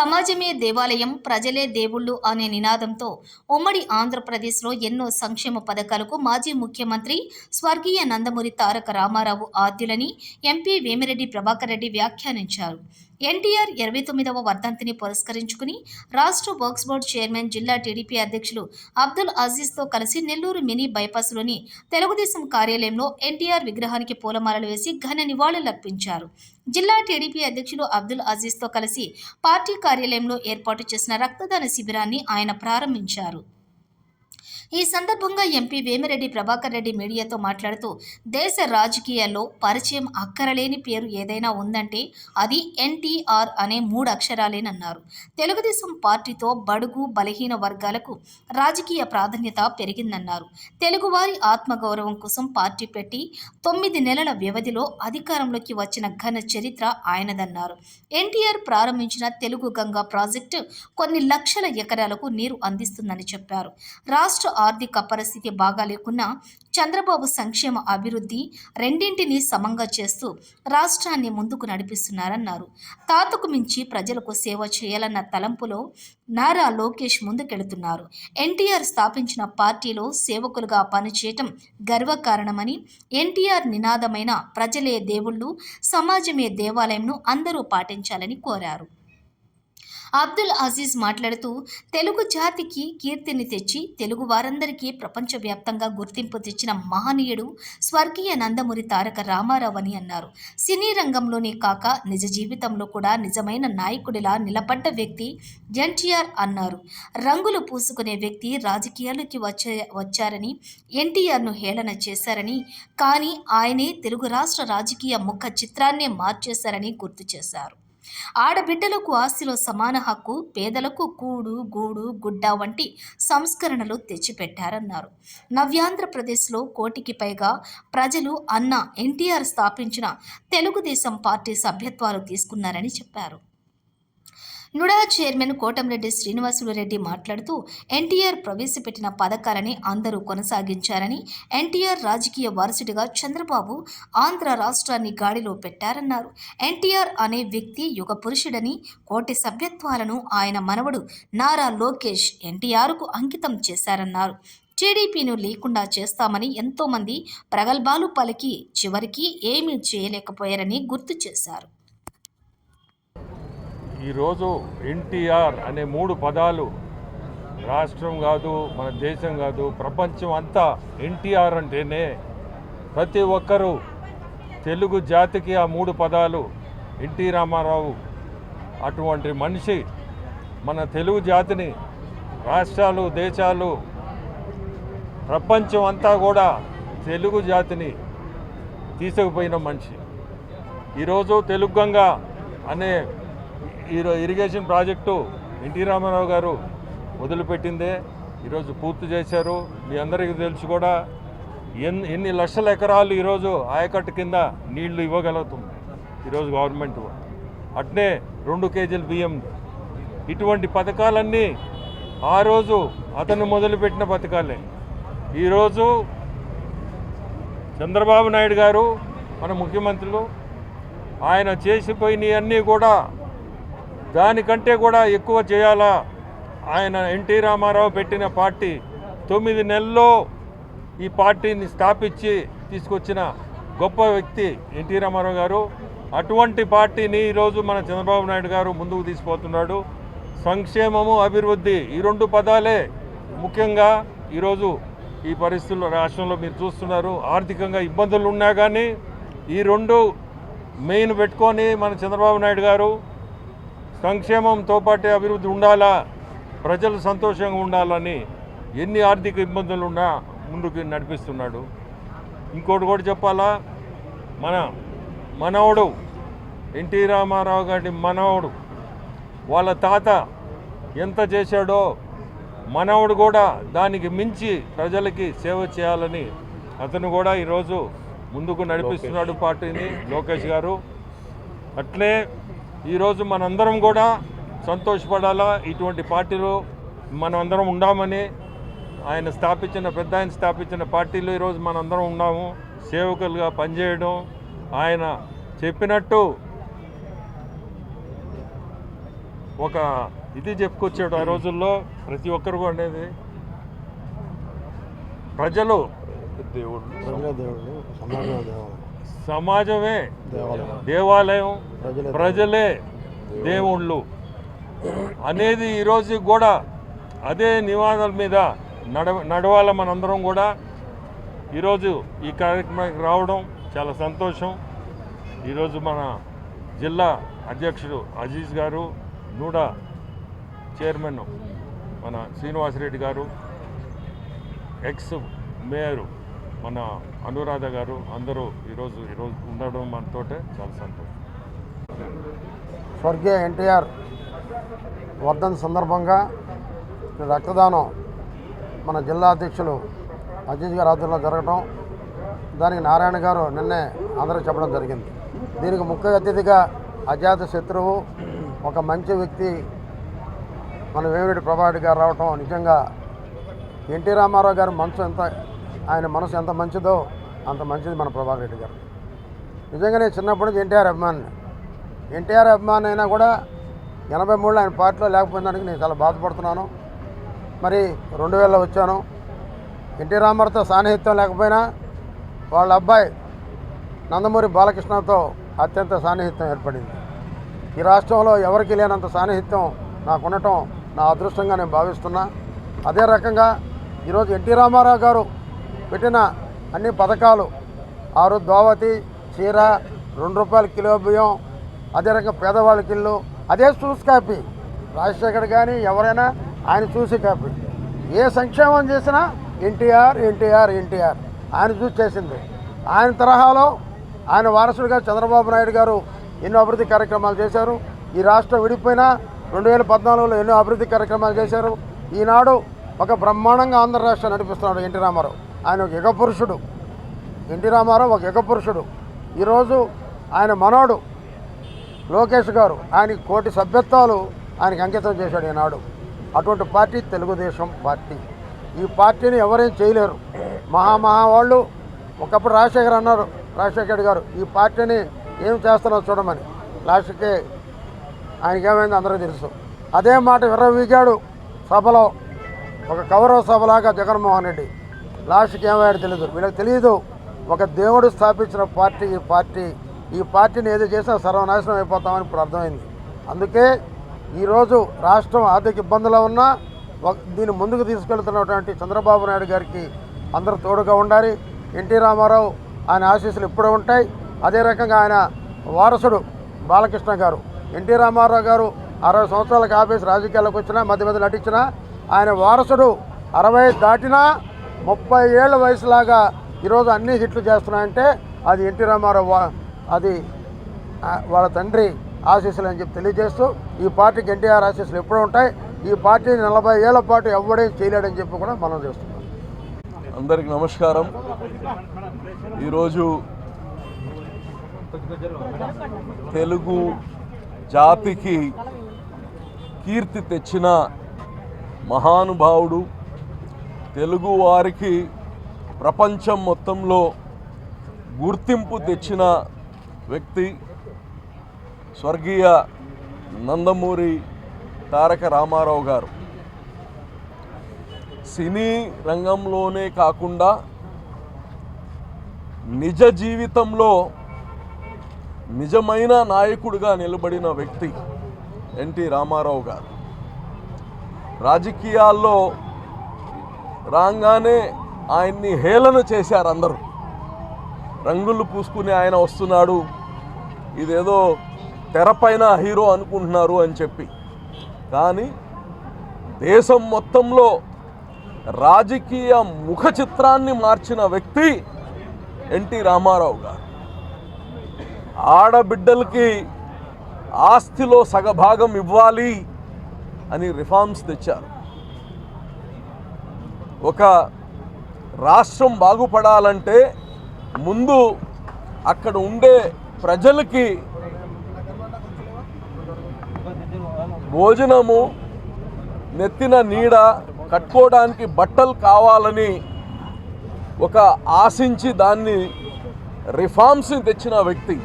సమాజమే దేవాలయం ప్రజలే దేవుళ్ళు అనే నినాదంతో ఉమ్మడి ఆంధ్రప్రదేశ్లో ఎన్నో సంక్షేమ పథకాలకు మాజీ ముఖ్యమంత్రి స్వర్గీయ నందమూరి తారక రామారావు ఆద్యులని ఎంపీ వేమిరెడ్డి ప్రభాకర్ రెడ్డి వ్యాఖ్యానించారు. ఎన్టీఆర్ ఇరవై తొమ్మిదవ వర్ధంతిని పురస్కరించుకుని రాష్ట్ర వర్క్స్ బోర్డు చైర్మన్ జిల్లా టీడీపీ అధ్యక్షులు అబ్దుల్ అజీజ్తో కలిసి నెల్లూరు మినీ బైపాస్లోని తెలుగుదేశం కార్యాలయంలో ఎన్టీఆర్ విగ్రహానికి పూలమాలలు వేసి ఘన నివాళులర్పించారు జిల్లా టీడీపీ అధ్యక్షులు అబ్దుల్ అజీజ్తో కలిసి పార్టీ కార్యాలయంలో ఏర్పాటు చేసిన రక్తదాన శిబిరాన్ని ఆయన ప్రారంభించారు. ఈ సందర్భంగా ఎంపీ వేమిరెడ్డి ప్రభాకర్ రెడ్డి మీడియాతో మాట్లాడుతూ దేశ రాజకీయాల్లో పరిచయం అక్కరలేని పేరు ఏదైనా ఉందంటే అది ఎన్టీఆర్ అనే మూడు అక్షరాలేనన్నారు తెలుగుదేశం పార్టీతో బడుగు బలహీన వర్గాలకు రాజకీయ ప్రాధాన్యత పెరిగిందన్నారు. తెలుగువారి ఆత్మగౌరవం కోసం పార్టీ పెట్టి తొమ్మిది నెలల వ్యవధిలో అధికారంలోకి వచ్చిన ఘన చరిత్ర ఆయనదన్నారు. ఎన్టీఆర్ ప్రారంభించిన తెలుగు గంగా ప్రాజెక్టు కొన్ని లక్షల ఎకరాలకు నీరు అందిస్తుందని చెప్పారు. రాష్ట్ర ఆర్థిక పరిస్థితి బాగా లేకున్నా చంద్రబాబు సంక్షేమ అభివృద్ధి రెండింటినీ సమంగా చేస్తూ రాష్ట్రాన్ని ముందుకు నడిపిస్తున్నారన్నారు. తాతకు మించి ప్రజలకు సేవ చేయాలన్న తలంపులో నారా లోకేష్ ముందుకెళుతున్నారు. ఎన్టీఆర్ స్థాపించిన పార్టీలో సేవకులుగా పనిచేయటం గర్వకారణమని ఎన్టీఆర్ నినాదమైన ప్రజలే దేవుళ్ళు సమాజమే దేవాలయంను అందరూ పాటించాలని కోరారు. అబ్దుల్ అజీజ్ మాట్లాడుతూ తెలుగు జాతికి కీర్తిని తెచ్చి తెలుగు వారందరికీ ప్రపంచవ్యాప్తంగా గుర్తింపు తెచ్చిన మహనీయుడు స్వర్గీయ నందమూరి తారక రామారావు అని అన్నారు. సినీ రంగంలోనే కాక నిజ జీవితంలో కూడా నిజమైన నాయకుడిలా నిలబడ్డ వ్యక్తి ఎన్టీఆర్ అన్నారు. రంగులు పూసుకునే వ్యక్తి రాజకీయాల్లోకి వచ్చే వచ్చారని ఎన్టీఆర్ను హేళన చేశారని కానీ ఆయనే తెలుగు రాష్ట్ర రాజకీయ ముఖ చిత్రాన్నే మార్చేశారని గుర్తు చేశారు. ఆడబిడ్డలకు ఆస్తిలో సమాన హక్కు పేదలకు కూడు గూడు గుడ్డ వంటి సంస్కరణలు తెచ్చిపెట్టారన్నారు. నవ్యాంధ్రప్రదేశ్లో కోటికి పైగా ప్రజలు అన్న ఎన్టీఆర్ స్థాపించిన తెలుగుదేశం పార్టీ సభ్యత్వాలు తీసుకున్నారని చెప్పారు. నుడా చైర్మన్ కోటంరెడ్డి శ్రీనివాసులు రెడ్డి మాట్లాడుతూ ఎన్టీఆర్ ప్రవేశపెట్టిన పథకాలని అందరూ కొనసాగించారని ఎన్టీఆర్ రాజకీయ వారసుడిగా చంద్రబాబు ఆంధ్ర రాష్ట్రాన్ని గాడిలో పెట్టారన్నారు. ఎన్టీఆర్ అనే వ్యక్తి యుగ పురుషుడని కోటి సభ్యత్వాలను ఆయన మనవడు నారా లోకేష్ ఎన్టీఆర్కు అంకితం చేశారన్నారు. టీడీపీను లేకుండా చేస్తామని ఎంతోమంది ప్రగల్భాలు పలికి చివరికి ఏమీ చేయలేకపోయారని గుర్తు చేశారు. ఈరోజు ఎన్టీఆర్ అనే మూడు పదాలు రాష్ట్రం కాదు మన దేశం కాదు ప్రపంచం అంతా ఎన్టీఆర్ అంటేనే ప్రతి ఒక్కరూ తెలుగు జాతికి ఆ మూడు పదాలు ఎన్టీ రామారావు అటువంటి మనిషి మన తెలుగు జాతిని రాష్ట్రాలు దేశాలు ప్రపంచం అంతా కూడా తెలుగు జాతిని తీసుకుపోయిన మనిషి. ఈరోజు తెలుగు గంగ అనే ఈరోజు ఇరిగేషన్ ప్రాజెక్టు ఎన్టీ రామారావు గారు మొదలుపెట్టిందే ఈరోజు పూర్తి చేశారు. మీ అందరికీ తెలుసు కూడా ఎన్ని ఎన్ని లక్షల ఎకరాలు ఈరోజు ఆయకట్టు కింద నీళ్ళు ఇవ్వగలుగుతుంది. ఈరోజు గవర్నమెంట్ అట్నే రెండు కేజీల బియ్యం. ఇటువంటి పథకాలన్నీ ఆ రోజు అతను మొదలుపెట్టిన పథకాలే. ఈరోజు చంద్రబాబు నాయుడు గారు మన ముఖ్యమంత్రులు ఆయన చేసిపోయినవన్నీ కూడా దానికంటే కూడా ఎక్కువ చేయాలా? ఆయన ఎన్టీ రామారావు పెట్టిన పార్టీ తొమ్మిది నెలల్లో ఈ పార్టీని స్థాపించి తీసుకొచ్చిన గొప్ప వ్యక్తి ఎన్టీ రామారావు గారు. అటువంటి పార్టీని ఈరోజు మన చంద్రబాబు నాయుడు గారు ముందుకు తీసుకుపోతున్నాడు. సంక్షేమము అభివృద్ధి ఈ రెండు పదాలే ముఖ్యంగా ఈరోజు ఈ పరిస్థితుల్లో రాష్ట్రంలో మీరు చూస్తున్నారు. ఆర్థికంగా ఇబ్బందులు ఉన్నా కానీ ఈ రెండు మెయిన్ పెట్టుకొని మన చంద్రబాబు నాయుడు గారు సంక్షేమంతో పాటే అభివృద్ధి ఉండాలా? ప్రజలు సంతోషంగా ఉండాలని ఎన్ని ఆర్థిక ఇబ్బందులు ఉన్నా ముందుకు నడిపిస్తున్నాడు. ఇంకోటి కూడా చెప్పాలా? మన మనవడు ఎన్టీ రామారావు గారి మనవడు వాళ్ళ తాత ఎంత చేశాడో మనవడు కూడా దానికి మించి ప్రజలకి సేవ చేయాలని అతను కూడా ఈరోజు ముందుకు నడిపిస్తున్నాడు పార్టీని. లోకేష్ గారు అట్లే ఈరోజు మనందరం కూడా సంతోషపడాలా? ఇటువంటి పార్టీలో మనం అందరం ఉండామని ఆయన స్థాపించిన పెద్ద ఆయన స్థాపించిన పార్టీలో ఈరోజు మనందరం ఉన్నాము. సేవకులుగా పనిచేయడం ఆయన చెప్పినట్టు ఒక ఇది చెప్పుకొచ్చాడు ఆ రోజుల్లో ప్రతి ఒక్కరు అనేది. ప్రజలు దేవుడు దేవుడు సమాజ దేవాలయం సమాజమే దేవాలయం. ప్రజలే. దేవుళ్ళు. అనేది ఈరోజు కూడా అదే నివాదాల మీద నడవ నడవాల మనందరం కూడా. ఈరోజు ఈ కార్యక్రమానికి రావడం చాలా సంతోషం. ఈరోజు మన జిల్లా అధ్యక్షుడు అజీజ్ గారు నూడా చైర్మన్ మన శ్రీనివాసరెడ్డి గారు ఎక్స్ మేయరు మన అనురాధ గారు అందరూ ఈరోజు ఈరోజు ఉండడం మనతోటే చాలా సంతోషం. స్వర్గీయ ఎన్టీఆర్ వర్ధన్ సందర్భంగా రక్తదానం మన జిల్లా అధ్యక్షులు అజీజ్ గారి ఆధ్వర్యంలో జరగడం దానికి నారాయణ గారు నిన్నే అందరూ చెప్పడం జరిగింది. దీనికి ముఖ్య అతిథిగా అజాత శత్రువు ఒక మంచి వ్యక్తి మన వేవిడి ప్రభారెడ్డి గారు రావటం నిజంగా ఎన్టీ రామారావు గారి మనసు ఎంత ఆయన మనసు ఎంత మంచిదో అంత మంచిది మన ప్రభాకర్ రెడ్డి గారు. నిజంగానే చిన్నప్పటి నుంచి ఎన్టీఆర్ అభిమాని. ఎన్టీఆర్ అభిమాని అయినా కూడా ఎనభై మూడులో ఆయన పార్టీలో లేకపోయినానికి నేను చాలా బాధపడుతున్నాను. మరి రెండు వేలలో వచ్చాను. ఎన్టీ రామారావుతో సాన్నిహిత్యం లేకపోయినా వాళ్ళ అబ్బాయి నందమూరి బాలకృష్ణతో అత్యంత సాన్నిహిత్యం ఏర్పడింది. ఈ రాష్ట్రంలో ఎవరికి లేనంత సాన్నిహిత్యం నాకు ఉండటం నా అదృష్టంగా నేను భావిస్తున్నా. అదే రకంగా ఈరోజు ఎన్టీ రామారావు గారు పెట్టిన అన్ని పథకాలు. ఆరు దోవతి చీర రెండు రూపాయల కిలో బియ్యం అదే రకంగా పేదవాళ్ళకి ఇల్లు అదే చూసి కాపీ. రాజశేఖర్ కానీ ఎవరైనా ఆయన చూసి కాపీ. ఏ సంక్షేమం చేసినా ఎన్టీఆర్ ఎన్టీఆర్ ఎన్టీఆర్. ఆయన చూసి చేసింది. ఆయన తరహాలో ఆయన వారసుడిగా చంద్రబాబు నాయుడు గారు ఎన్నో అభివృద్ధి కార్యక్రమాలు చేశారు. ఈ రాష్ట్రం విడిపోయినా రెండు వేల పద్నాలుగులో ఎన్నో అభివృద్ధి కార్యక్రమాలు చేశారు. ఈనాడు ఒక బ్రహ్మాండంగా ఆంధ్ర రాష్ట్రం నడిపిస్తున్నాడు ఎన్టీ రామారావు. ఆయన ఒక యుగ పురుషుడు ఎన్టీ రామారావు ఒక యుగ పురుషుడు ఈరోజు ఆయన మనోడు లోకేష్ గారు ఆయన కోటి సభ్యత్వాలు ఆయనకి అంకితం చేశాడు ఈనాడు. అటువంటి పార్టీ తెలుగుదేశం పార్టీ. ఈ పార్టీని ఎవరేం చేయలేరు. మహామహా వాళ్ళు ఒకప్పుడు రాజశేఖర్ అన్నారు. రాజశేఖర్ గారు ఈ పార్టీని ఏం చేస్తున్నారో చూడమని. లాస్ట్కి ఆయనకి ఏమైంది అందరికీ తెలుసు. అదే మాట విర్రవీగాడు సభలో ఒక కౌరవ సభలాగా జగన్మోహన్ రెడ్డి లాస్ట్కి ఏమయ్యాడు తెలియదు వీళ్ళకి తెలియదు ఒక దేవుడు స్థాపించిన పార్టీ ఈ పార్టీ ఈ పార్టీని ఏది చేసినా సర్వనాశనం అయిపోతామని ఇప్పుడు అర్థమైంది. అందుకే ఈరోజు రాష్ట్రం ఆర్థిక ఇబ్బందులు ఉన్నా ఒక- దీన్ని ముందుకు తీసుకెళ్తున్నటువంటి చంద్రబాబు నాయుడు గారికి అందరూ తోడుగా ఉండాలి. ఎన్టీ రామారావు ఆయన ఆశీస్సులు ఎప్పుడూ ఉంటాయి. అదే రకంగా ఆయన వారసుడు బాలకృష్ణ గారు. ఎన్టీ రామారావు గారు అరవై సంవత్సరాలకు ఆపేసి రాజకీయాల్లోకి వచ్చినా మధ్య మధ్య నటించినా ఆయన వారసుడు అరవై దాటినా ముప్పై ఏళ్ళ వయసులాగా ఈరోజు అన్ని హిట్లు చేస్తున్నాయంటే అది ఎన్టీ రామారావు అది వాళ్ళ తండ్రి ఆశీస్సులు అని చెప్పి తెలియజేస్తూ ఈ పార్టీకి ఎన్టీఆర్ ఆశీస్సులు ఎప్పుడూ ఉంటాయి. ఈ పార్టీ నలభై ఏళ్ళ పాటు ఎవడేం చేయలేడని చెప్పి కూడా మనం చేస్తున్నాం. అందరికి నమస్కారం. ఈరోజు తెలుగు జాతికి కీర్తి తెచ్చిన మహానుభావుడు తెలుగు వారికి ప్రపంచం మొత్తంలో గుర్తింపు తెచ్చిన వ్యక్తి స్వర్గీయ నందమూరి తారక రామారావు గారు. సినీ రంగంలోనే కాకుండా నిజ జీవితంలో నిజమైన నాయకుడిగా నిలబడిన వ్యక్తి ఎన్టీ రామారావు గారు. రాజకీయాల్లో రాగానే ఆయన్ని హేళన చేశారు అందరూ. రంగులు పూసుకుని ఆయన వస్తున్నాడు. ఇదేదో తెరపైన హీరో అనుకుంటున్నారు అని చెప్పి. కానీ దేశం మొత్తంలో రాజకీయ ముఖ చిత్రాన్ని మార్చిన వ్యక్తి ఎన్టీ రామారావు గారు. ఆడబిడ్డలకి ఆస్తిలో సగభాగం ఇవ్వాలి అని రిఫార్మ్స్ తెచ్చారు. ఒక రాష్ట్రం బాగుపడాలంటే ముందు అక్కడ ఉండే ప్రజలకి భోజనము నెత్తిన నీడ కట్టుకోవడానికి బట్టలు కావాలని ఒక ఆశించి దాన్ని రిఫార్మ్స్ తెచ్చిన వ్యక్తి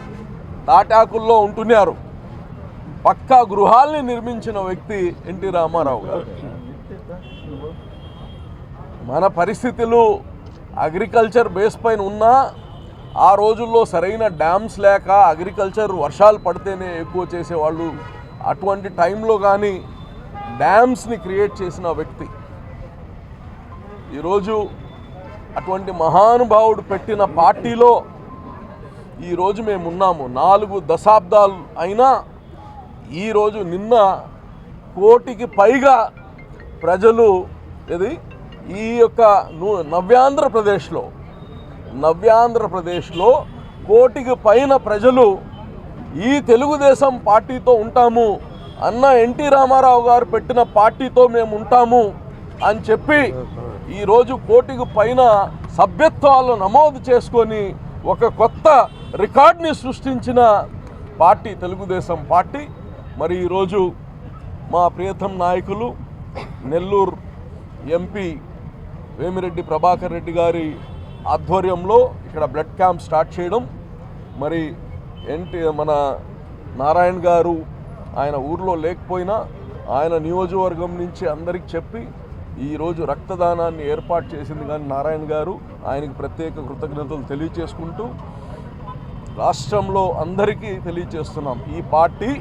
తాటాకుల్లో ఉంటున్నారు. పక్కా గృహాల్ని నిర్మించిన వ్యక్తి ఎన్టీ రామారావు గారు. మన పరిస్థితులు అగ్రికల్చర్ బేస్ పైన ఉన్నా ఆ రోజుల్లో సరైన డ్యామ్స్ లేక అగ్రికల్చర్ వర్షాలు పడితేనే ఎక్కువ చేసేవాళ్ళు. అటువంటి టైంలో కానీ డ్యామ్స్ని క్రియేట్ చేసిన వ్యక్తి. ఈరోజు అటువంటి మహానుభావుడు పెట్టిన పార్టీలో ఈరోజు మేము ఉన్నాము నాలుగు దశాబ్దాలు అయినా ఈరోజు నిన్న కోటికి పైగా ప్రజలు ఇది ఈ యొక్క నవ్యాంధ్రప్రదేశ్లో నవ్యాంధ్రప్రదేశ్లో కోటికి పైన ప్రజలు ఈ తెలుగుదేశం పార్టీతో ఉంటాము అన్న ఎన్టీ రామారావు గారు పెట్టిన పార్టీతో మేము ఉంటాము అని చెప్పి ఈరోజు కోటికి పైన సభ్యత్వాలు నమోదు చేసుకొని ఒక కొత్త రికార్డ్ని సృష్టించిన పార్టీ తెలుగుదేశం పార్టీ. మరి ఈరోజు మా ప్రియతం నాయకులు నెల్లూరు ఎంపీ వేమిరెడ్డి ప్రభాకర్ రెడ్డి గారి ఆధ్వర్యంలో ఇక్కడ బ్లడ్ క్యాంప్ స్టార్ట్ చేయడం. మరి ఎన్టీ మన నారాయణ గారు ఆయన ఊర్లో లేకపోయినా ఆయన నియోజకవర్గం నుంచి అందరికి చెప్పి ఈరోజు రక్తదానాన్ని ఏర్పాటు చేసింది కానీ నారాయణ గారు. ఆయనకి ప్రత్యేక కృతజ్ఞతలు తెలియచేసుకుంటూ రాష్ట్రంలో అందరికీ తెలియచేస్తున్నాం. ఈ పార్టీ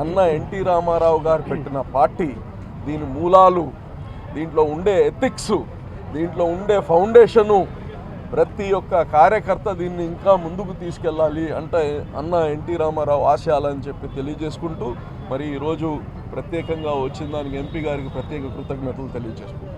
అన్న ఎన్టీ రామారావు గారు పెట్టిన పార్టీ. దీని మూలాలు దీంట్లో ఉండే ఎథిక్స్ దీంట్లో ఉండే ఫౌండేషను ప్రతి ఒక్క కార్యకర్త దీన్ని ఇంకా ముందుకు తీసుకెళ్ళాలి అంటే అన్న ఎన్టీ రామారావు ఆశయాలని చెప్పి తెలియజేసుకుంటూ మరి ఈరోజు ప్రత్యేకంగా వచ్చిన దానికి ఎంపీ గారికి ప్రత్యేక కృతజ్ఞతలు తెలియజేసుకుంటాం